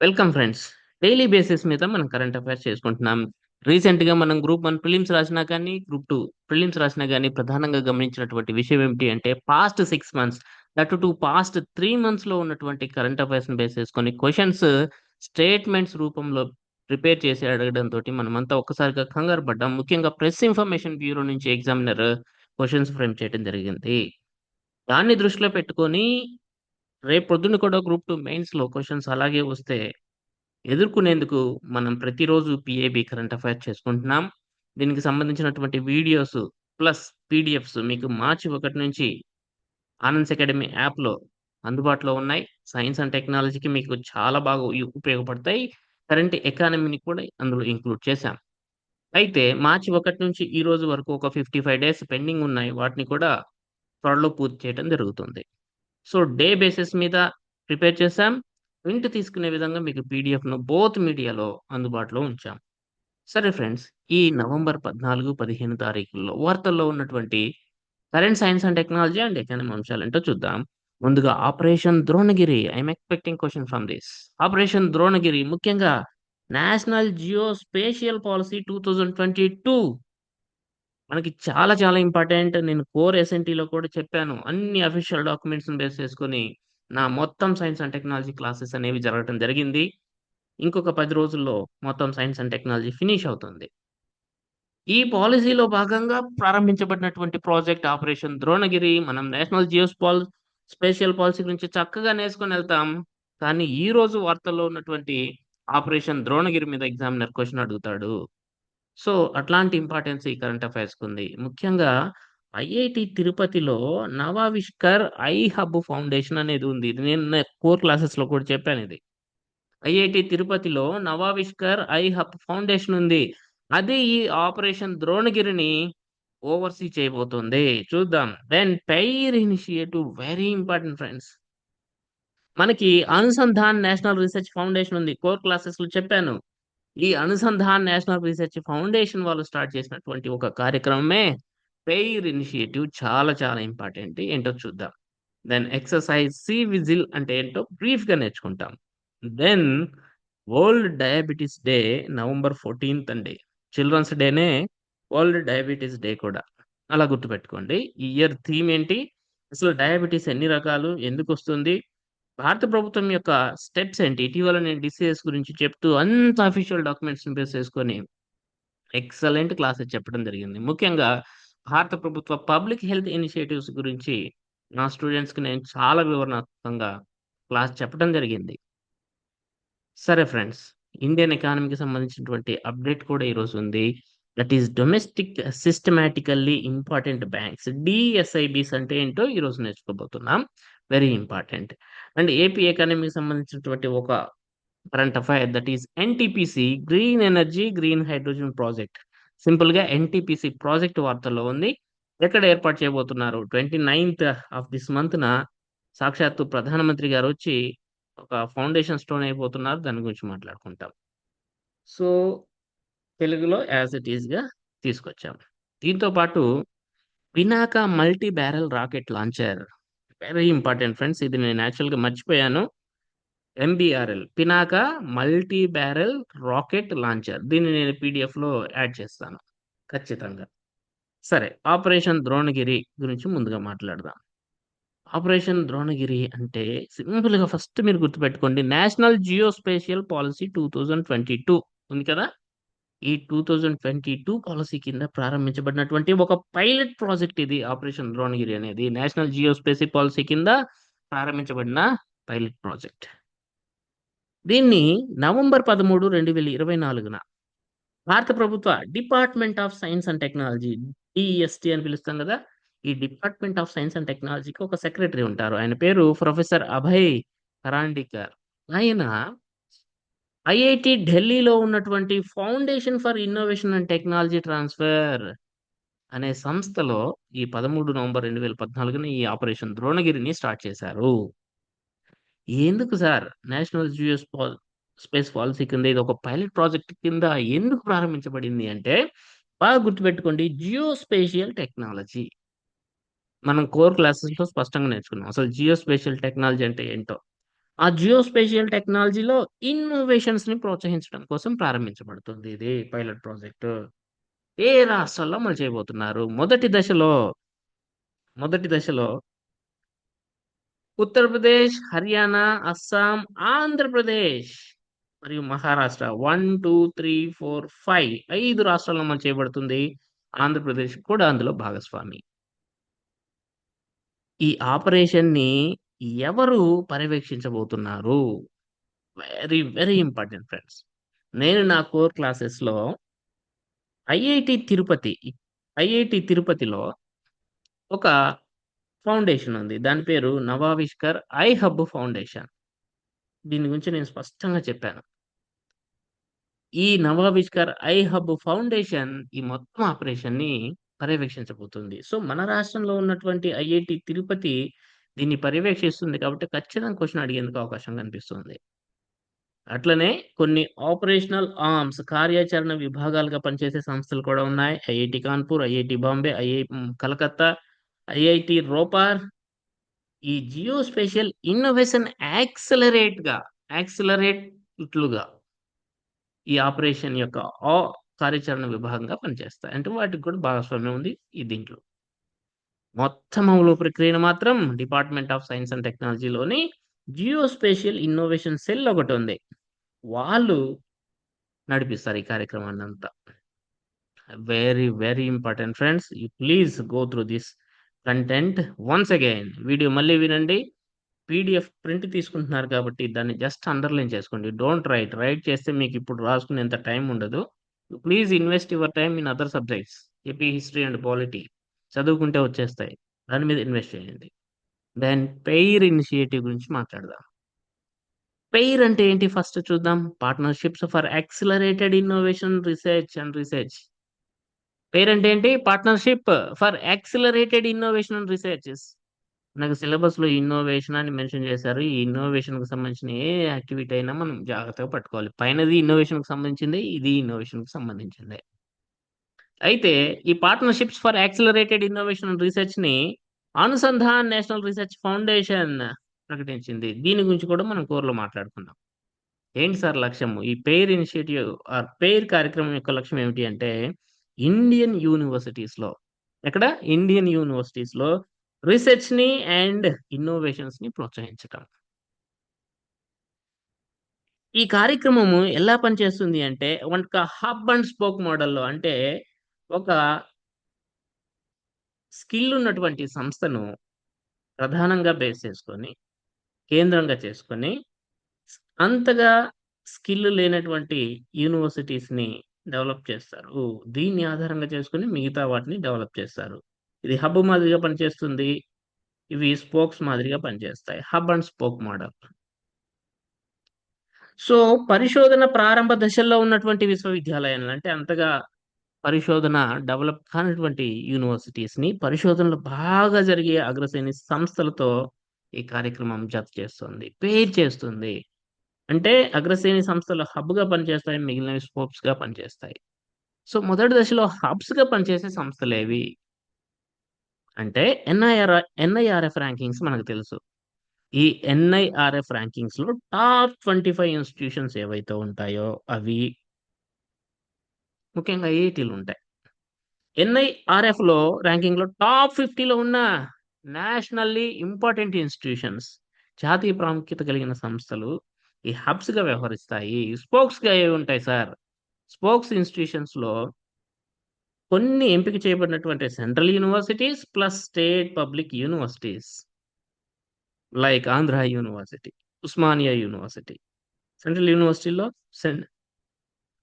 Welcome friends. Daily basis మీద మనం current affairs చేసుకుంటున్నాం. రీసెంట్గా మనం గ్రూప్ వన్ ప్రిలిమ్స్ రాసినా కానీ, గ్రూప్ టూ ప్రిలిమ్స్ రాసినా కానీ ప్రధానంగా గమనించినటువంటి విషయం ఏమిటి అంటే past six months that two past 3 మంత్స్‌లో ఉన్నటువంటి కరెంట్ అఫైర్స్ బేస్ చేసుకొని క్వశ్చన్స్ స్టేట్మెంట్స్ రూపంలో ప్రిపేర్ చేసి అడగడంతోటి మనమంతా ఒక్కసారిగా కంగారు పడ్డాం. ముఖ్యంగా ప్రెస్ ఇన్ఫర్మేషన్ బ్యూరో నుంచి ఎగ్జామినర్ క్వశ్చన్స్ ఫ్రేమ్ చేయడం జరిగింది. దాన్ని దృష్టిలో పెట్టుకొని రేపు పొద్దున్న కూడా గ్రూప్ టూ మెయిన్స్‌లో క్వశ్చన్స్ అలాగే వస్తే ఎదుర్కొనేందుకు మనం ప్రతిరోజు పిఏబి కరెంట్ అఫైర్స్ చేసుకుంటున్నాం. దీనికి సంబంధించినటువంటి వీడియోస్ ప్లస్ పీడీఎఫ్స్ మీకు మార్చి ఒకటి నుంచి ఆనంద్స్ అకాడమీ యాప్‌లో అందుబాటులో ఉన్నాయి. సైన్స్ అండ్ టెక్నాలజీకి మీకు చాలా బాగా ఉపయోగపడతాయి. కరెంట్ ఎకానమీని కూడా అందులో ఇంక్లూడ్ చేశాం. అయితే మార్చి ఒకటి నుంచి ఈ రోజు వరకు ఒక 55 డేస్ పెండింగ్ ఉన్నాయి. వాటిని కూడా త్వరలో పూర్తి చేయడం జరుగుతుంది. సో, డే బేసిస్ మీద ప్రిపేర్ చేశాం. ప్రింట్ తీసుకునే విధంగా మీకు పీడిఎఫ్ను బోత్ మీడియాలో అందుబాటులో ఉంచాం. సరే ఫ్రెండ్స్, ఈ నవంబర్ 14, 15 తారీఖుల్లో వార్తల్లో ఉన్నటువంటి current science and technology and economy అంశాలేంటో చూద్దాం. ముందుగా operation Dronagiri. I'm expecting question from this. Operation Dronagiri ముఖ్యంగా national geo spatial policy two thousand twenty two మనకి చాలా చాలా ఇంపార్టెంట్. నేను కోర్ ఎస్ఎన్‌టీలో కూడా చెప్పాను. అన్ని అఫీషియల్ డాక్యుమెంట్స్‌ని బేస్ చేసుకొని నా మొత్తం సైన్స్ అండ్ టెక్నాలజీ క్లాసెస్ అనేవి జరగటం జరిగింది. ఇంకొక పది రోజుల్లో మొత్తం సైన్స్ అండ్ టెక్నాలజీ ఫినిష్ అవుతుంది. ఈ పాలసీలో భాగంగా ప్రారంభించబడినటువంటి ప్రాజెక్ట్ ఆపరేషన్ ద్రోణగిరి. మనం national geos pal spatial policy గురించి చక్కగా నేర్చుకొనెళ్తాం. కానీ ఈ రోజు వార్తల్లో ఉన్నటువంటి ఆపరేషన్ ద్రోణగిరి మీద ఎగ్జామినర్ క్వశ్చన్ అడుగుతాడు. సో, అట్లాంటి ఇంపార్టెన్స్ ఈ కరెంట్ అఫైర్స్‌కుంది. ముఖ్యంగా ఐఐటి తిరుపతిలో నవావిష్కర్ ఐ హబ్ ఫౌండేషన్ అనేది ఉంది. ఇది నేను కోర్ క్లాసెస్‌లో కూడా చెప్పాను ఇది ఐఐటి తిరుపతిలో నవావిష్కర్ ఐ హబ్ ఫౌండేషన్ ఉంది. అది ఈ ఆపరేషన్ ద్రోణగిరిని ఓవర్‌సీ చేయబోతుంది. చూద్దాం. Then pair initiative very important friends. మనకి అనుసంధాన్ నేషనల్ రీసెర్చ్ ఫౌండేషన్ ఉంది. కోర్ క్లాసెస్‌లో చెప్పాను. ఈ అనుసంధాన్ నేషనల్ రీసెర్చ్ ఫౌండేషన్ వాళ్ళు స్టార్ట్ చేసినటువంటి ఒక కార్యక్రమమే పెయిర్ ఇనిషియేటివ్ చాలా చాలా ఇంపార్టెంట్. ఏంటో చూద్దాం. దెన్ ఎక్సర్సైజ్ సి విజిల్ అంటే ఏంటో బ్రీఫ్‌గా నేర్చుకుంటాం. Then world diabetes day November 14థ్ అండి. చిల్డ్రన్స్ డేనే వరల్డ్ డయాబెటిస్ డే కూడా. అలా గుర్తుపెట్టుకోండి. ఈ ఇయర్ థీమ్ ఏంటి? అసలు డయాబెటిస్ ఎన్ని రకాలు? ఎందుకు వస్తుంది భారత ప్రభుత్వం యొక్క స్టెప్స్ ఏంటి? ఇటీవల నేను డిసిఎస్ గురించి చెప్తూ అంత అఫీషియల్ డాక్యుమెంట్స్‌ని బేస్ చేసుకొని ఎక్సలెంట్ క్లాసెస్ చెప్పడం జరిగింది. ముఖ్యంగా భారత ప్రభుత్వ పబ్లిక్ హెల్త్ ఇనిషియేటివ్స్ గురించి నా స్టూడెంట్స్‌కి నేను చాలా వివరణాత్మకంగా క్లాస్ చెప్పడం జరిగింది. సరే ఫ్రెండ్స్. ఇండియన్ ఎకానమీకి సంబంధించినటువంటి అప్డేట్ కూడా ఈరోజు ఉంది. That is domestic systematically important banks. DSIBs అంటే ఏంటో ఈరోజు నేర్చుకోబోతున్నాం. Very important. అండ్ ఏపీ ఎకానమీకి సంబంధించినటువంటి ఒక current affair that is NTPC green energy, green hydrogen project. సింపుల్‌గా ఎన్‌టీపీసీ ప్రాజెక్ట్ వార్తల్లో ఉంది. ఎక్కడ ఏర్పాటు చేయబోతున్నారు? 29థ్ ఆఫ్ దిస్ మంత్‌న సాక్షాత్తు ప్రధానమంత్రి వచ్చి ఒక ఫౌండేషన్ స్టోన్ అయిపోతున్నారు. దాని గురించి మాట్లాడుకుంటాం. సో, తెలుగులో యాస్ ఇట్ ఈస్‌గా తీసుకొచ్చాం. దీంతో పాటు Pinaka multi barrel rocket launcher. Very important friends. ఇది నేను యాక్చువల్‌గా మర్చిపోయాను. MBRL Pinaka multi barrel rocket launcher. దీన్ని నేను పీడిఎఫ్లో యాడ్ చేస్తాను. ఖచ్చితంగా. సరే. ఆపరేషన్ ద్రోణగిరి గురించి ముందుగా మాట్లాడదాం. ఆపరేషన్ ద్రోణగిరి అంటే సింపుల్‌గా ఫస్ట్ మీరు గుర్తుపెట్టుకోండి. నేషనల్ జియోస్పేషియల్ పాలిసీ 2022 ఉంది కదా! ఈ two thousand twenty two policy కింద ప్రారంభించబడినటువంటి ఒక పైలట్ ప్రాజెక్ట్ ఇది ఆపరేషన్ ద్రోణగిరి అనేది. నేషనల్ జియోస్పేస్ పాలసీ కింద ప్రారంభించబడిన పైలట్ ప్రాజెక్ట్. దీన్ని నవంబర్ 13, 2024న భారత ప్రభుత్వ department of science and technology DST అని పిలుస్తాం కదా! ఈ డిపార్ట్మెంట్ ఆఫ్ సైన్స్ అండ్ టెక్నాలజీకి ఒక సెక్రటరీ ఉంటారు. ఆయన పేరు ప్రొఫెసర్ అభయ్ కరాండికర్. ఆయన ఐఐటి ఢిల్లీలో ఉన్నటువంటి foundation for innovation and technology transfer అనే సంస్థలో ఈ 13 నవంబర్ 2014న ఈ ఆపరేషన్ ద్రోణగిరిని స్టార్ట్ చేశారు. ఎందుకు సార్ నేషనల్ జియోస్ స్పేస్ పాలసీ కింద ఇది ఒక పైలట్ ప్రాజెక్ట్ కింద ఎందుకు ప్రారంభించబడింది అంటే బాగా గుర్తుపెట్టుకోండి జియోస్పేషియల్ టెక్నాలజీ. మనం కోర్ క్లాసెస్‌లో స్పష్టంగా నేర్చుకున్నాం. అసలు జియోస్పేషియల్ టెక్నాలజీ అంటే ఏంటో. ఆ జియోస్పేషియల్ టెక్నాలజీలో ఇన్నోవేషన్స్ని ప్రోత్సహించడం కోసం ప్రారంభించబడుతుంది ఇది పైలట్ ప్రాజెక్ట్. ఏ రాష్ట్రాల్లో అమలు చేయబోతున్నారు? మొదటి దశలో మొదటి దశలో ఉత్తరప్రదేశ్ హర్యానా అస్సాం ఆంధ్రప్రదేశ్ మరియు Maharashtra. One two three four five ఐదు రాష్ట్రాల్లో అమలు చేయబడుతుంది. ఆంధ్రప్రదేశ్ కూడా అందులో భాగస్వామి. ఈ ఆపరేషన్ని ఎవరు పర్యవేక్షించబోతున్నారు? వెరీ వెరీ ఇంపార్టెంట్ ఫ్రెండ్స్ నేను నా కోర్ క్లాసెస్లో ఐఐటి తిరుపతి ఐఐటి తిరుపతిలో ఒక ఫౌండేషన్ ఉంది. దాని పేరు నవావిష్కర్ ఐ హబ్ ఫౌండేషన్. దీని గురించి నేను స్పష్టంగా చెప్పాను. ఈ నవావిష్కర్ ఐ హబ్ ఫౌండేషన్ ఈ మొత్తం ఆపరేషన్ని పర్యవేక్షించబోతుంది. సో మన రాష్ట్రంలో ఉన్నటువంటి ఐఐటి తిరుపతి దీన్ని పర్యవేక్షిస్తుంది కాబట్టి ఖచ్చితంగా క్వశ్చన్ అడిగేందుకు అవకాశం కనిపిస్తుంది. అట్లనే కొన్ని ఆపరేషనల్ ఆర్మ్స్ కార్యాచరణ విభాగాలుగా పనిచేసే సంస్థలు కూడా ఉన్నాయి. IIT Kanpur IIT Bombay II Calcutta IIT Ropar. ఈ జియో స్పెషల్ ఇన్నోవేషన్ యాక్సలరేట్గా యాక్సలరేట్లుగా ఈ ఆపరేషన్ యొక్క ఆ కార్యాచరణ విభాగంగా పనిచేస్తాయి. అంటే వాటికి కూడా భాగస్వామ్యం ఉంది ఈ దీంట్లో. మొత్తం అమలు ప్రక్రియను మాత్రం డిపార్ట్మెంట్ ఆఫ్ సైన్స్ అండ్ టెక్నాలజీలోని జియోస్పేషియల్ ఇన్నోవేషన్ సెల్ ఒకటి ఉంది. వాళ్ళు నడిపిస్తారు ఈ కార్యక్రమాన్ని అంతా. Very very important friends you please go through this content once again video మళ్ళీ వినండి. పీడిఎఫ్ ప్రింట్ తీసుకుంటున్నారు కాబట్టి దాన్ని జస్ట్ అండర్లైన్ చేసుకోండి. డోంట్ రైట్ రైట్ చేస్తే మీకు ఇప్పుడు రాసుకునేంత టైం ఉండదు. Please invest your time in other subjects AP history and polity చదువుకుంటే వచ్చేస్తాయి. దాని మీద ఇన్వెస్ట్ చేయండి. దెన్ పెయిర్ ఇనిషియేటివ్ గురించి మాట్లాడదాం. పెయిర్ అంటే ఏంటి? ఫస్ట్ చూద్దాం. Partnerships for accelerated innovation research and research. Pair అంటే ఏంటి? Partnership for accelerated innovation and researches. మనకు సిలబస్లో ఇన్నోవేషన్ అని మెన్షన్ చేశారు. ఈ ఇన్నోవేషన్కి సంబంధించిన ఏ యాక్టివిటీ అయినా మనం జాగ్రత్తగా పట్టుకోవాలి. పైనది ఇన్నోవేషన్కి సంబంధించింది ఇది ఇన్నోవేషన్కి సంబంధించిందే. అయితే ఈ partnerships for accelerated innovation and రీసెర్చ్ని Anusandhan national research foundation ప్రకటించింది. దీని గురించి కూడా మనం కోర్లో మాట్లాడుకుందాం. ఏంటి సార్ లక్ష్యం ఈ పెయిర్ ఇనిషియేటివ్ ఆర్ పెయిర్ కార్యక్రమం యొక్క లక్ష్యం ఏమిటి అంటే ఇండియన్ యూనివర్సిటీస్లో ఎక్కడ? ఇండియన్ యూనివర్సిటీస్లో రీసెర్చ్ని అండ్ ఇన్నోవేషన్స్ని ప్రోత్సహించటం. ఈ కార్యక్రమము ఎలా పనిచేస్తుంది అంటే ఒక హబ్ అండ్ స్పోక్ మోడల్లో అంటే ఒక స్కిల్ ఉన్నటువంటి సంస్థను ప్రధానంగా బేస్ చేసుకొని కేంద్రంగా చేసుకొని అంతగా స్కిల్ లేనటువంటి యూనివర్సిటీస్ని డెవలప్ చేస్తారు. దీన్ని ఆధారంగా చేసుకొని మిగతా వాటిని డెవలప్ చేస్తారు. ఇది హబ్ మాదిరిగా పనిచేస్తుంది. ఇవి స్పోక్స్ మాదిరిగా పనిచేస్తాయి. Hub and spoke model. So పరిశోధన ప్రారంభ దశల్లో ఉన్నటువంటి విశ్వవిద్యాలయాలు అంటే అంతగా పరిశోధన డెవలప్ కానటువంటి యూనివర్సిటీస్ని పరిశోధనలు బాగా జరిగే అగ్రశ్రేణి సంస్థలతో ఈ కార్యక్రమం జత చేస్తుంది పేర్ చేస్తుంది. అంటే అగ్రశ్రేణి సంస్థలు హబ్గా పనిచేస్తాయి మిగిలినవి స్కోప్స్గా పనిచేస్తాయి. సో మొదటి దశలో హబ్స్గా పనిచేసే సంస్థలు ఏవి అంటే ఎన్ఐఆర్ ఎన్ఐఆర్ఎఫ్ ర్యాంకింగ్స్ మనకు తెలుసు. ఈ ఎన్ఐఆర్ఎఫ్ ర్యాంకింగ్స్లో టాప్ ట్వంటీ ఫైవ్ ఇన్స్టిట్యూషన్స్ ఏవైతే ఉంటాయో అవి ముఖ్యంగా ఐఐటీలు ఉంటాయి. ఎన్ఐఆర్ఎఫ్లో టాప్ ఫిఫ్టీలో ఉన్న నేషనల్లీ ఇంపార్టెంట్ ఇన్స్టిట్యూషన్స్ జాతీయ ప్రాముఖ్యత కలిగిన సంస్థలు ఈ హబ్స్గా వ్యవహరిస్తాయి. స్పోక్స్గా ఏవి ఉంటాయి సార్? స్పోక్స్ ఇన్స్టిట్యూషన్స్లో కొన్ని ఎంపిక చేయబడినటువంటి central universities plus state public universities like Andhra university Osmania university. Central యూనివర్సిటీలో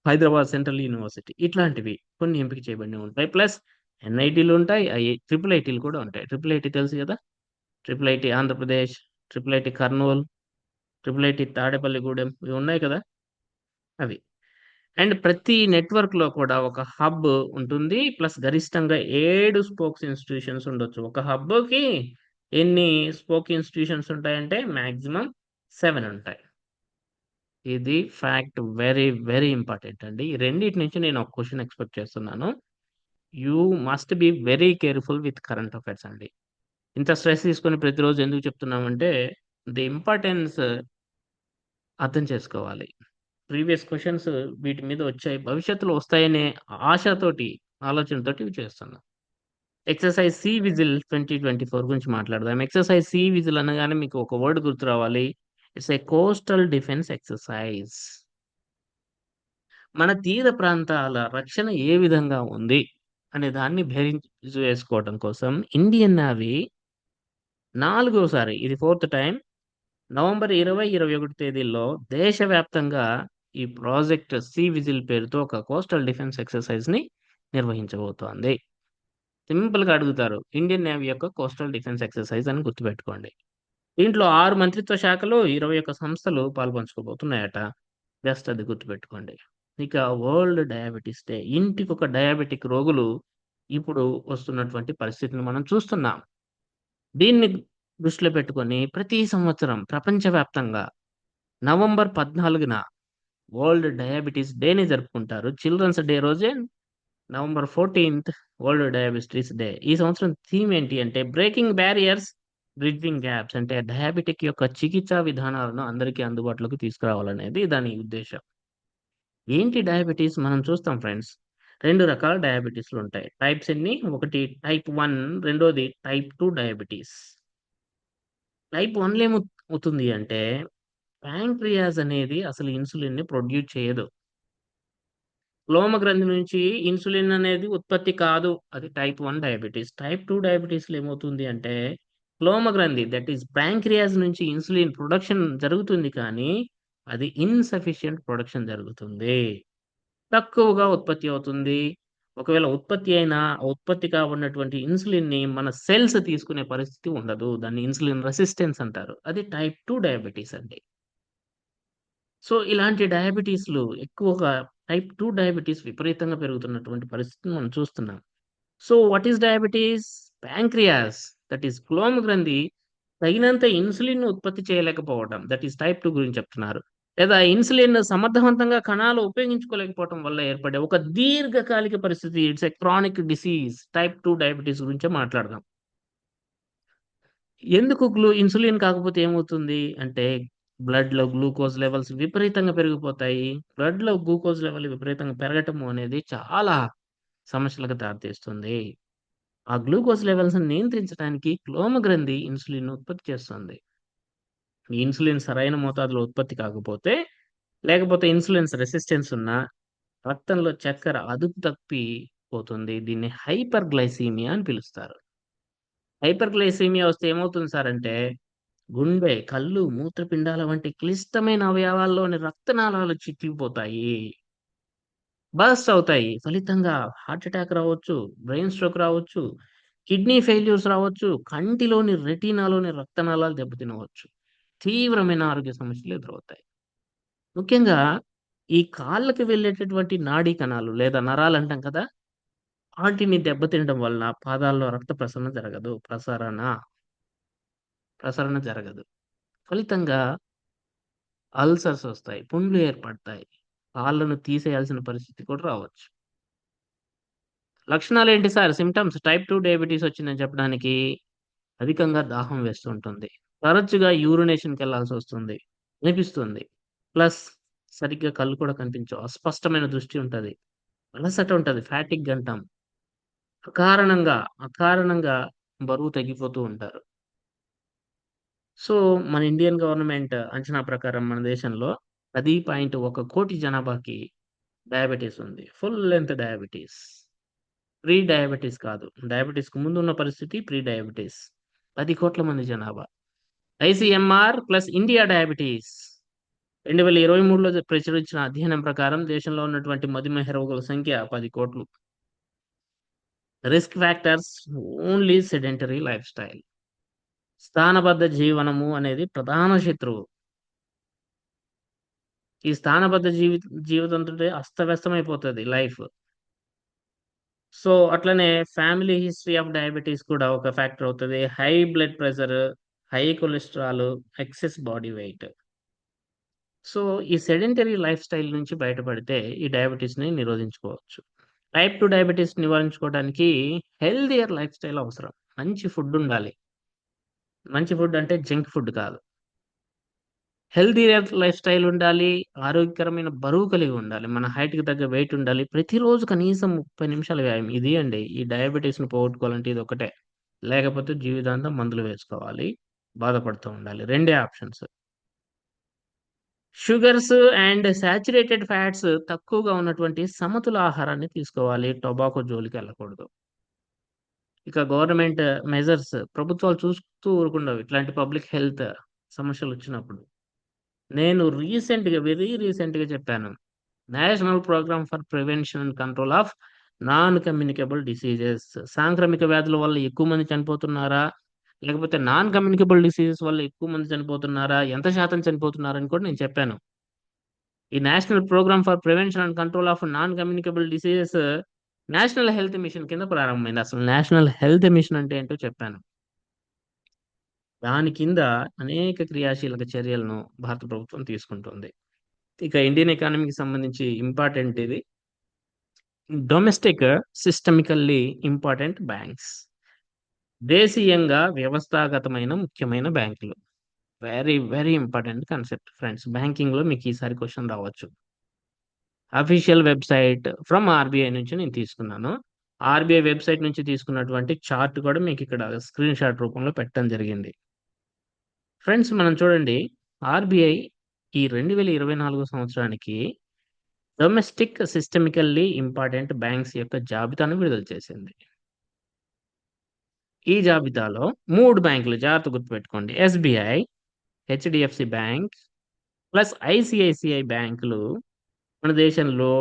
హైదరాబాద్ సెంట్రల్ యూనివర్సిటీ ఇట్లాంటివి కొన్ని ఎంపిక చేయబడి ఉంటాయి. ప్లస్ ఎన్ఐటీలు ఉంటాయి ఐ ట్రిపుల్ ఐటీలు కూడా ఉంటాయి. ట్రిపుల్ ఐటీ తెలుసు కదా? Triple IT Andhra Pradesh triple IT Kurnool triple IT Tadepalligudem ఇవి ఉన్నాయి కదా? అవి. అండ్ ప్రతి నెట్వర్క్లో కూడా ఒక హబ్ ఉంటుంది. ప్లస్ గరిష్టంగా ఏడు స్పోక్స్ ఇన్స్టిట్యూషన్స్ ఉండొచ్చు. ఒక హబ్కి ఎన్ని స్పోక్ ఇన్స్టిట్యూషన్స్ ఉంటాయంటే మాక్సిమం సెవెన్ ఉంటాయి. ఇది ఫ్యాక్ట్ వెరీ వెరీ ఇంపార్టెంట్ అండి ఈ రెండింటి నుంచి నేను ఒక క్వశ్చన్ ఎక్స్పెక్ట్ చేస్తున్నాను you must be very careful with current affairs అండి ఇంత స్ట్రెస్ తీసుకొని ప్రతిరోజు ఎందుకు చెప్తున్నామంటే ది ఇంపార్టెన్స్ అర్థం చేసుకోవాలి. ప్రీవియస్ క్వశ్చన్స్ వీటి మీద వచ్చాయి. భవిష్యత్తులో వస్తాయనే ఆశతోటి, ఆలోచనతోటి ఇవి ఎక్సర్‌సైజ్ సి విజిల్ 2024 గురించి మాట్లాడదాం. ఎక్సర్‌సైజ్ సి విజిల్ అనగానే మీకు ఒక వర్డ్ గుర్తు రావాలి. It's a coastal defence exercise. మన తీర ప్రాంతాల రక్షణ ఏ విధంగా ఉంది అనే దాన్ని బేరీజు వేసుకోవడం కోసం ఇండియన్ నావీ నాలుగోసారి ఇది ఫోర్త్ టైం నవంబర్ 20, 21 తేదీల్లో దేశవ్యాప్తంగా ఈ ప్రాజెక్ట్ సీ విజిల్ పేరుతో ఒక కోస్టల్ డిఫెన్స్ ఎక్సర్‌సైజ్‌ని నిర్వహించబోతోంది. సింపుల్‌గా అడుగుతారు. ఇండియన్ నేవీ యొక్క కోస్టల్ డిఫెన్స్ ఎక్సర్‌సైజ్ అని గుర్తుపెట్టుకోండి. దీంట్లో ఆరు మంత్రిత్వ శాఖలు, 21 సంస్థలు పాల్పంచుకోబోతున్నాయట. జస్ట్ అది గుర్తుపెట్టుకోండి. ఇక వరల్డ్ డయాబెటిస్ డే. ఇంటికొక డయాబెటిక్ రోగులు ఇప్పుడు వస్తున్నటువంటి పరిస్థితిని మనం చూస్తున్నాం. దీన్ని దృష్టిలో పెట్టుకొని ప్రతి సంవత్సరం ప్రపంచవ్యాప్తంగా నవంబర్ 14న వరల్డ్ డయాబెటీస్ డేని జరుపుకుంటారు. చిల్డ్రన్స్ డే రోజే నవంబర్ 14థ్ వరల్డ్ డయాబెటిస్ డే. ఈ సంవత్సరం థీమ్ ఏంటి అంటే బ్రేకింగ్ బ్యారియర్స్, బ్రిడ్జింగ్ గ్యాప్స్ అంటే డయాబెటిక్ యొక్క చికిత్సా విధానాలను అందరికీ అందుబాటులోకి తీసుకురావాలనేది దాని ఉద్దేశం ఏంటి డయాబెటీస్ మనం చూస్తాం ఫ్రెండ్స్. రెండు రకాల డయాబెటీస్లు ఉంటాయి టైప్స్ ఎన్ని? ఒకటి టైప్ వన్ రెండోది టైప్ టూ డయాబెటీస్ టైప్ 1లో ఏమవు అవుతుంది అంటే ప్యాంక్రియాస్ అనేది అసలు ఇన్సులిన్‌ని ప్రొడ్యూస్ చేయదు. లోమ గ్రంథి నుంచి ఇన్సులిన్ అనేది ఉత్పత్తి కాదు. అది type one diabetes type two డయాబెటీస్లో ఏమవుతుంది అంటే క్లోమ గ్రంథి దట్ ఈస్ ప్యాంక్రియాస్ నుంచి ఇన్సులిన్ ప్రొడక్షన్ జరుగుతుంది కానీ అది ఇన్సఫిషియంట్ ప్రొడక్షన్ జరుగుతుంది. తక్కువగా ఉత్పత్తి అవుతుంది. ఒకవేళ ఉత్పత్తి అయినా, ఉత్పత్తి కాబడినటువంటి ఇన్సులిన్‌ని మన సెల్స్ తీసుకునే పరిస్థితి ఉండదు. దాన్ని ఇన్సులిన్ రెసిస్టెన్స్ అంటారు. అది టైప్ టూ డయాబెటీస్ అండి. సో, ఇలాంటి డయాబెటీస్లు ఎక్కువగా టైప్ టూ డయాబెటీస్ విపరీతంగా పెరుగుతున్నటువంటి పరిస్థితిని మనం చూస్తున్నాం. So, what is diabetes pancreas that is క్లోమ్ గ్రంథి తగినంత ఇన్సులిన్ ఉత్పత్తి చేయలేకపోవడం. దట్ ఈస్ టైప్ టూ గురించి చెప్తున్నారు. లేదా ఇన్సులిన్ సమర్థవంతంగా కణాలు ఉపయోగించుకోలేకపోవడం వల్ల ఏర్పడే ఒక దీర్ఘకాలిక పరిస్థితి. It's a chronic disease. Type 2 diabetes గురించే మాట్లాడదాం. ఎందుకు గ్లూ ఇన్సులిన్ కాకపోతే ఏమవుతుంది? అంటే బ్లడ్‌లో గ్లూకోజ్ లెవెల్స్ విపరీతంగా పెరిగిపోతాయి. బ్లడ్‌లో గ్లూకోజ్ లెవెల్ విపరీతంగా పెరగటము అనేది చాలా సమస్యలకు దారితీస్తుంది. ఆ గ్లూకోజ్ లెవెల్స్‌ని నియంత్రించడానికి క్లోమ గ్రంథి ఇన్సులిన్‌ను ఉత్పత్తి చేస్తుంది. ఈ ఇన్సులిన్ సరైన మోతాదులో ఉత్పత్తి కాకపోతే, లేకపోతే ఇన్సులిన్స్ రెసిస్టెన్స్ ఉన్న రక్తంలో చక్కెర అదుపు తప్పి పోతుంది. దీన్ని హైపర్ గ్లైసీమియా అని పిలుస్తారు. హైపర్ గ్లైసీమియా వస్తే ఏమవుతుంది సార్ అంటే గుండె, కళ్ళు, మూత్రపిండాల వంటి క్లిష్టమైన అవయవాల్లోని రక్తనాళాలు చిట్లిపోతాయి. బర్స్ట్ అవుతాయి. ఫలితంగా హార్ట్ అటాక్ రావచ్చు, బ్రెయిన్ స్ట్రోక్ రావచ్చు, కిడ్నీ ఫెయిల్యూర్స్ రావచ్చు, కంటిలోని రెటీనాలోని రక్తనాళాలు దెబ్బతినవచ్చు. తీవ్రమైన ఆరోగ్య సమస్యలు ఎదురవుతాయి. ముఖ్యంగా ఈ కాళ్ళకి వెళ్ళేటటువంటి నాడీ కణాలు లేదా నరాలు అంటాం కదా! వాటిని దెబ్బతినడం వలన పాదాల్లో రక్త ప్రసరణ జరగదు. ప్రసరణ. ప్రసరణ జరగదు. ఫలితంగా అల్సర్స్ వస్తాయి. పుండ్లు ఏర్పడతాయి. కాళ్ళను తీసేయాల్సిన పరిస్థితి కూడా రావచ్చు. లక్షణాలు ఏంటి sir? Symptoms type two diabetes వచ్చిందని చెప్పడానికి అధికంగా దాహం వేస్తూ ఉంటుంది. తరచుగా వస్తుంది అనిపిస్తుంది. ప్లస్ సరిగ్గా కళ్ళు కూడా కనిపించవు. అస్పష్టమైన దృష్టి ఉంటుంది అలసట ఉంటుంది ఫ్యాటిక్ అంటాం. అకారణంగా, అకారణంగా బరువు తగ్గిపోతూ ఉంటారు. సో, మన ఇండియన్ గవర్నమెంట్ అంచనా ప్రకారం మన దేశంలో 10.1 జనాభాకి డయాబెటిస్ ఉంది. Full length diabetes pre diabetes కాదు. డయాబెటిస్‌కు ముందున్న పరిస్థితి ప్రీ డయాబెటీస్ పది కోట్ల మంది జనాభా. ఐసీఎంఆర్ ప్లస్ ఇండియా డయాబెటీస్ రెండు వేల ఇరవై మూడులో ప్రచురించిన అధ్యయనం ప్రకారం దేశంలో ఉన్నటువంటి మధుమేహ రోగుల సంఖ్య పది కోట్లు risk factors only sedentary lifestyle. స్థానబద్ధ జీవనము అనేది ప్రధాన శత్రువు. ఈ స్థానబద్ధ జీవి జీవితంతో అస్తవ్యస్తమైపోతుంది లైఫ్. సో, అట్లనే ఫ్యామిలీ హిస్టరీ ఆఫ్ డయాబెటీస్ కూడా ఒక ఫ్యాక్టర్ అవుతుంది high blood pressure, high cholesterol excess body weight. So, ఈ సెడెంటరీ లైఫ్ స్టైల్ నుంచి బయటపడితే ఈ డయాబెటీస్ని నిరోధించుకోవచ్చు. టైప్ టు డయాబెటీస్ నివారించుకోవడానికి హెల్దియర్ లైఫ్ స్టైల్ అవసరం. మంచి ఫుడ్ ఉండాలి. మంచి ఫుడ్ అంటే జంక్ ఫుడ్ కాదు. హెల్తీ లైఫ్ స్టైల్ ఉండాలి ఆరోగ్యకరమైన బరువు కలిగి ఉండాలి మన హైట్కి కి తగ్గ వెయిట్ ఉండాలి ప్రతిరోజు కనీసం ముప్పై నిమిషాల వ్యాయామం. ఇది అండి. ఈ డయాబెటీస్ను పోగొట్టుకోవాలంటే ఇది ఒకటే. లేకపోతే జీవితాంతం మందులు వేసుకోవాలి బాధపడుతూ ఉండాలి. రెండే options sugars and saturated fats తక్కువగా ఉన్నటువంటి సమతుల ఆహారాన్ని తీసుకోవాలి. టొబాకో జోలికి వెళ్ళకూడదు. ఇక గవర్నమెంట్ మెజర్స్ ప్రభుత్వాలు చూస్తూ ఊరుకుండవు. ఇట్లాంటి పబ్లిక్ హెల్త్ సమస్యలు వచ్చినప్పుడు. నేను రీసెంట్గా వెరీ రీసెంట్గా చెప్పాను. National programme for prevention and control of non communicable diseases. సాంక్రమిక వ్యాధుల వల్ల ఎక్కువ మంది చనిపోతున్నారా? లేకపోతే నాన్ కమ్యూనికేబుల్ డిసీజెస్ వల్ల ఎక్కువ మంది చనిపోతున్నారా? ఎంత శాతం చనిపోతున్నారని కూడా నేను చెప్పాను. ఈ national programme for prevention and control of non communicable diseases national health mission కింద ప్రారంభమైంది. అసలు నేషనల్ హెల్త్ మిషన్ అంటే ఏంటో చెప్పాను. దాని కింద అనేక క్రియాశీలక చర్యలను భారత ప్రభుత్వం తీసుకుంటుంది. ఇక ఇండియన్ ఎకానమీకి సంబంధించి ఇంపార్టెంట్ ఇది డొమెస్టిక్ సిస్టమికల్లీ ఇంపార్టెంట్ బ్యాంక్స్. దేశీయంగా వ్యవస్థాగతమైన ముఖ్యమైన బ్యాంకులు. Very very important concept friends. బ్యాంకింగ్లో మీకు ఈసారి క్వశ్చన్ రావచ్చు. అఫీషియల్ వెబ్సైట్ ఫ్రమ్ ఆర్బీఐ నుంచి నేను తీసుకున్నాను. ఆర్బీఐ వెబ్సైట్ నుంచి తీసుకున్నటువంటి చార్ట్ కూడా మీకు ఇక్కడ స్క్రీన్ షాట్ రూపంలో పెట్టడం జరిగింది. ఫ్రెండ్స్ మనం చూడండి ఆర్బీఐ ఈ రెండు వేల ఇరవై నాలుగు సంవత్సరానికి డొమెస్టిక్ సిస్టమికల్లీ ఇంపార్టెంట్ బ్యాంక్స్ యొక్క జాబితాను విడుదల చేసింది. ఈ జాబితాలో మూడు బ్యాంకులు జాగ్రత్త గుర్తుపెట్టుకోండి. SBI HDFC bank plus ICICI బ్యాంకులు మన దేశంలో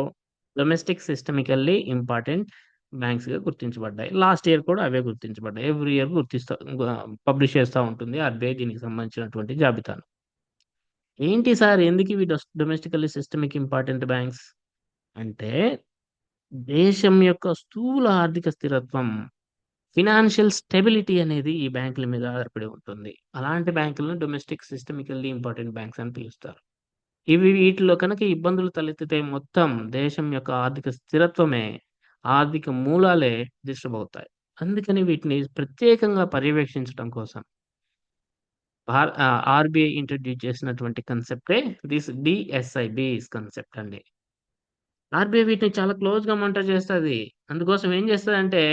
డొమెస్టిక్ సిస్టమికల్లీ ఇంపార్టెంట్ బ్యాంక్స్గా గుర్తించబడ్డాయి. లాస్ట్ ఇయర్ కూడా అవే గుర్తించబడ్డాయి. ఎవ్రీ ఇయర్ గుర్తిస్తూ పబ్లిష్ చేస్తూ ఉంటుంది. ఆర్బీఐ దీనికి సంబంధించినటువంటి జాబితాను. ఏంటి సార్? ఎందుకు ఇవి డొమెస్టికల్లీ సిస్టమిక్ ఇంపార్టెంట్ బ్యాంక్స్? అంటే దేశం యొక్క స్థూల ఆర్థిక స్థిరత్వం ఫినాన్షియల్ స్టెబిలిటీ అనేది ఈ బ్యాంకుల మీద ఆధారపడి ఉంటుంది. అలాంటి బ్యాంకులను డొమెస్టిక్ సిస్టమికల్లీ ఇంపార్టెంట్ బ్యాంక్స్ అని పిలుస్తారు. ఇవి వీటిలో కనుక ఇబ్బందులు తలెత్తితే మొత్తం దేశం యొక్క ఆర్థిక స్థిరత్వమే ఆర్థిక మూలాలే డిస్టర్బ్ అవుతాయి అందుకని వీటిని ప్రత్యేకంగా పర్యవేక్షించడం కోసం ఆర్బీఐ ఇంట్రడ్యూస్ చేసినటువంటి కన్సెప్టే దిస్ డిఎస్ఐబిస్ కన్సెప్ట్ అండి. ఆర్బీఐ వీటిని చాలా క్లోజ్గా మానిటర్ చేస్తుంది. అందుకోసం ఏం చేస్తుంది అంటే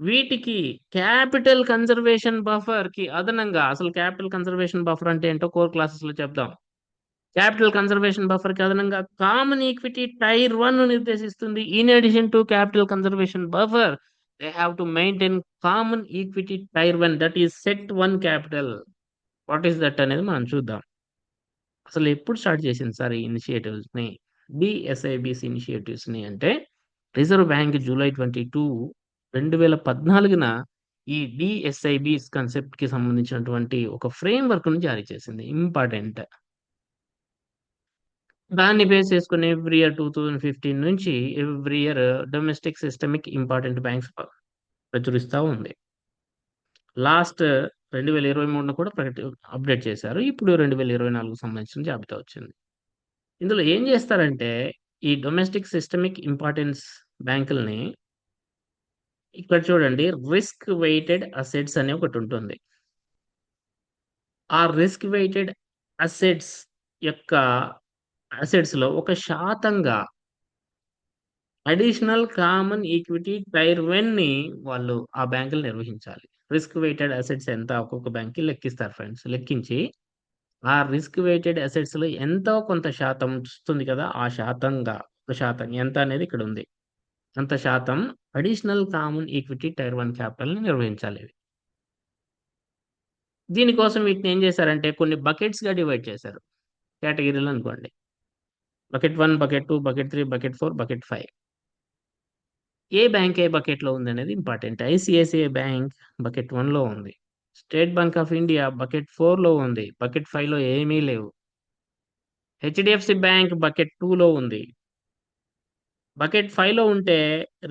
వీటికి క్యాపిటల్ కన్జర్వేషన్ బఫర్కి అదనంగా అసలు క్యాపిటల్ కన్జర్వేషన్ బఫర్ అంటే ఏంటో కోర్ క్లాసెస్లో చెప్దాం. క్యాపిటల్ కన్సర్వేషన్ బఫర్కి అదనంగా కామన్ ఈక్విటీ టైర్ వన్ నిర్దేశిస్తుంది. In addition to capital conservation buffer they have to maintain common equity tier one that is set one capital what is that అనేది మనం చూద్దాం. అసలు ఎప్పుడు స్టార్ట్ చేసింది సార్ ఈ ఇనిషియేటివ్స్ని? డిఎస్ఐబిస్ ఇనిషియేటివ్స్ని అంటే reserve bank July twenty two రెండు వేల పద్నాలుగున ఈ డిఎస్ఐబిస్ కాన్సెప్ట్కి సంబంధించినటువంటి ఒక ఫ్రేమ్ వర్క్ను జారీ చేసింది. ఇంపార్టెంట్ దాన్ని బేస్ చేసుకుని every year two thousand fifteen నుంచి every year domestic systemic important banks ప్రచురిస్తూ ఉంది. లాస్ట్ రెండు వేల ఇరవై మూడున కూడా ప్రకటి అప్డేట్ చేశారు. ఇప్పుడు రెండు వేల ఇరవై నాలుగు సంబంధించిన జాబితా వచ్చింది. ఇందులో ఏం చేస్తారంటే ఈ డొమెస్టిక్ సిస్టమిక్ ఇంపార్టెన్స్ బ్యాంకుల్ని ఇక్కడ చూడండి రిస్క్ వెయిటెడ్ అసెట్స్ అనే ఒకటి ఉంటుంది. ఆ రిస్క్ వెయిటెడ్ అసెట్స్ యొక్క అసెట్స్లో ఒక శాతంగా అడిషనల్ కామన్ ఈక్విటీ టైర్ వన్ని వాళ్ళు ఆ బ్యాంకులు నిర్వహించాలి. రిస్క్ వెయిటెడ్ అసెట్స్ ఎంత ఒక్కొక్క బ్యాంక్ లెక్కిస్తారు ఫ్రెండ్స్ లెక్కించి ఆ రిస్క్ వెయిటెడ్ అసెట్స్లో ఎంతో కొంత శాతం వస్తుంది కదా ఆ శాతంగా ఒక శాతం ఎంత అనేది ఇక్కడ ఉంది. అంత శాతం additional common equity tier one క్యాపిటల్ని నిర్వహించాలి ఇవి. దీనికోసం వీటిని ఏం చేశారంటే కొన్ని బకెట్స్గా డివైడ్ చేశారు. కేటగిరీలు అనుకోండి. Bucket one bucket two bucket three bucket four bucket five ఏ బ్యాంక్ ఏ బకెట్లో ఉంది అనేది ఇంపార్టెంట్. ఐసిఐసిఐ బ్యాంక్ బకెట్ వన్లో ఉంది. State bank of India bucket ఫోర్లో ఉంది. బకెట్ ఫైవ్లో ఏమీ లేవు. హెచ్డిఎఫ్సి బ్యాంక్ బకెట్ టూ లో ఉంది. బకెట్ ఫైవ్లో ఉంటే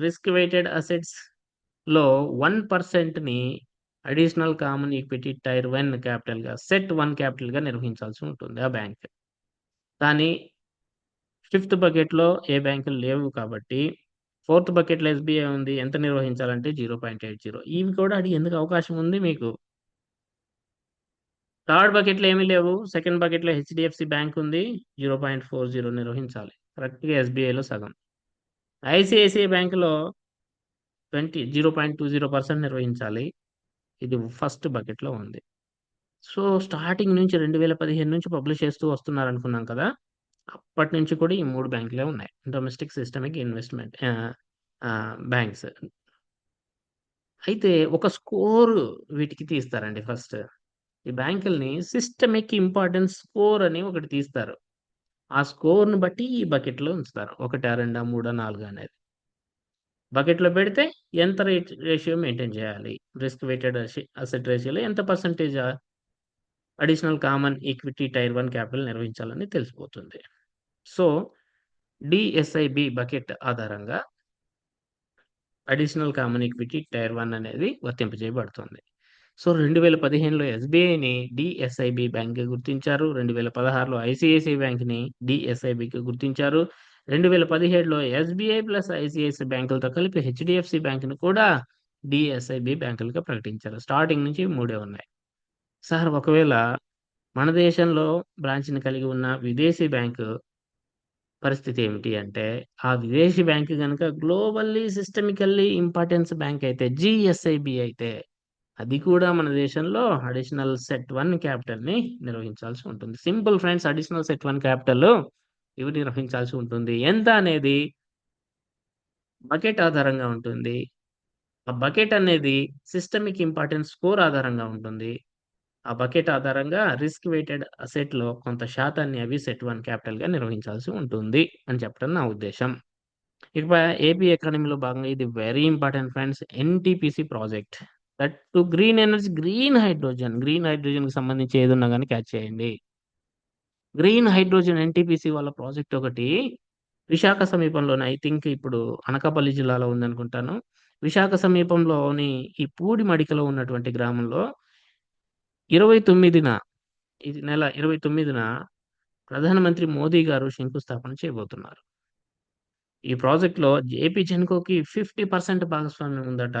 రిస్క్ వెయిటెడ్ అసెట్స్లో one పర్సెంట్ని additional common equity tier one క్యాపిటల్గా సెట్ వన్ క్యాపిటల్గా నిర్వహించాల్సి ఉంటుంది ఆ బ్యాంక్. కానీ ఫిఫ్త్ బకెట్లో ఏ బ్యాంకులు లేవు కాబట్టి ఫోర్త్ బకెట్లో ఎస్బీఐ ఉంది ఎంత నిర్వహించాలంటే జీరో పాయింట్ ఎయిట్ జీరో. ఇవి కూడా అడిగి ఎందుకు అవకాశం ఉంది మీకు? థర్డ్ బకెట్లో ఏమీ లేవు సెకండ్ బకెట్లో హెచ్డిఎఫ్సి బ్యాంక్ ఉంది జీరో పాయింట్ ఫోర్ జీరో నిర్వహించాలి. కరెక్ట్గా ఎస్బీఐలో సగం. ఐసిఐసిఐ బ్యాంకులో twenty zero point two zero percent నిర్వహించాలి. ఇది ఫస్ట్ బకెట్లో ఉంది. సో స్టార్టింగ్ నుంచి రెండు వేల పదిహేను నుంచి పబ్లిష్ చేస్తూ వస్తున్నారు అనుకున్నాం కదా అప్పటి నుంచి కూడా ఈ మూడు బ్యాంకులే ఉన్నాయి. డొమెస్టిక్ సిస్టమిక్ ఇన్వెస్ట్మెంట్ బ్యాంక్స్ అయితే ఒక స్కోర్ వీటికి తీస్తారండి ఫస్ట్ ఈ బ్యాంకుల్ని సిస్టమిక్ ఇంపార్టెన్స్ స్కోర్ అని ఒకటి తీస్తారు. ఆ స్కోర్ని బట్టి ఈ బకెట్లో ఉంచుతారు. ఒకటా రెండా మూడా నాలుగు అనేది. బకెట్లో పెడితే ఎంత రేట్ రేషియో మెయింటైన్ చేయాలి? రిస్క్ వెయిటెడ్ అసెట్ రేషియోలో ఎంత percentage additional common equity tier one capital నిర్వహించాలని తెలిసిపోతుంది. సో డిఎస్ఐబి బకెట్ ఆధారంగా additional common equity tier one అనేది వర్తింపజేయబడుతుంది. సో రెండు వేల పదిహేనులో ఎస్బీఐని డిఎస్ఐబి బ్యాంక్గా గుర్తించారు. రెండు వేల పదహారులో ఐసిఐసిఐ బ్యాంక్ని డిఎస్ఐబికి గుర్తించారు. రెండు వేల పదిహేడులో ఎస్బీఐ ప్లస్ ఐసిఐసిఐ బ్యాంకులతో కలిపి హెచ్డిఎఫ్సి బ్యాంకును కూడా డిఎస్ఐబి బ్యాంకులుగా ప్రకటించారు. స్టార్టింగ్ నుంచి మూడే ఉన్నాయి. సార్ ఒకవేళ మన దేశంలో బ్రాంచ్ని కలిగి ఉన్న విదేశీ బ్యాంకు పరిస్థితి ఏమిటి అంటే ఆ విదేశీ బ్యాంక్ కనుక గ్లోబల్లీ సిస్టమికల్లీ ఇంపార్టెన్స్ బ్యాంక్ అయితే జిఎస్ఐబి అయితే అది కూడా మన దేశంలో అడిషనల్ సెట్ వన్ క్యాపిటల్ని నిర్వహించాల్సి ఉంటుంది. Simple friends additional set one capital ఇవి నిర్వహించాల్సి ఉంటుంది. ఎంత అనేది బకెట్ ఆధారంగా ఉంటుంది. ఆ బకెట్ అనేది సిస్టమిక్ ఇంపార్టెన్స్ స్కోర్ ఆధారంగా ఉంటుంది. ఆ బకెట్ ఆధారంగా రిస్క్ వెయిటెడ్ అసెట్లో కొంత శాతాన్ని అవి సెట్ వన్ క్యాపిటల్గా నిర్వహించాల్సి ఉంటుంది అని చెప్పడం నా ఉద్దేశం. ఇక ఏపీ ఎకానమీలో భాగంగా ఇది very important friends NTPC project. That to green energy green hydrogen green హైడ్రోజన్కి సంబంధించి ఏదున్నా కానీ క్యాచ్ చేయండి. గ్రీన్ హైడ్రోజన్ ఎన్టీపీసీ వాళ్ళ ప్రాజెక్ట్ ఒకటి విశాఖ సమీపంలోనే ఐ థింక్ ఇప్పుడు అనకాపల్లి జిల్లాలో ఉందనుకుంటాను. విశాఖ సమీపంలోని ఈ పూడి మడికలో ఉన్నటువంటి గ్రామంలో ఇరవై తొమ్మిదిన ఇది నెల ఇరవై తొమ్మిదిన ప్రధానమంత్రి మోదీ గారు శంకుస్థాపన చేయబోతున్నారు. ఈ ప్రాజెక్ట్లో జేపీ జెన్కోకి ఫిఫ్టీ పర్సెంట్ భాగస్వామ్యం ఉందట.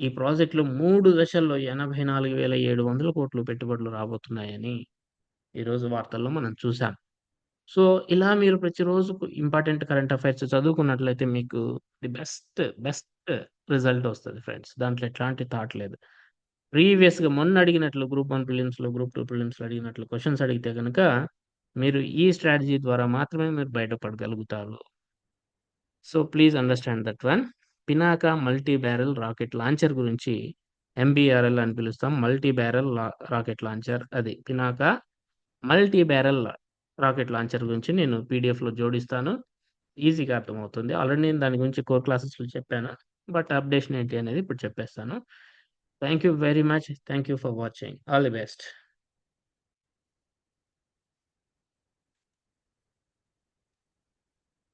ఈ ప్రాజెక్టులో మూడు దశల్లో ఎనభై నాలుగు వేల ఏడు వందల కోట్లు పెట్టుబడులు రాబోతున్నాయని ఈరోజు వార్తల్లో మనం చూసాం సో ఇలా మీరు ప్రతిరోజు ఇంపార్టెంట్ కరెంట్ అఫైర్స్ చదువుకున్నట్లయితే మీకు ది బెస్ట్ బెస్ట్ రిజల్ట్ వస్తుంది ఫ్రెండ్స్. దాంట్లో ఎట్లాంటి థాట్ లేదు. ప్రీవియస్గా మొన్న అడిగినట్లు గ్రూప్ వన్ ప్రిలిమ్స్లో గ్రూప్ టూ ప్రిలిమ్స్లో అడిగినట్లు క్వశ్చన్స్ అడిగితే కనుక మీరు ఈ స్ట్రాటజీ ద్వారా మాత్రమే మీరు బయటపడగలుగుతారు. So please understand that one. Pinaka multi barrel rocket launcher గురించి ఎంబీఆర్ఎల్ అని పిలుస్తాం. మల్టీ బ్యారెల్ రాకెట్ లాంచర్ అది. Pinaka multi barrel rocket launcher గురించి నేను పీడిఎఫ్లో జోడిస్తాను. ఈజీగా అర్థమవుతుంది. ఆల్రెడీ నేను దాని గురించి కోర్ క్లాసెస్లో చెప్పాను. బట్ అప్డేషన్ ఏంటి అనేది ఇప్పుడు చెప్పేస్తాను. Thank you very much. Thank you for watching. All the best.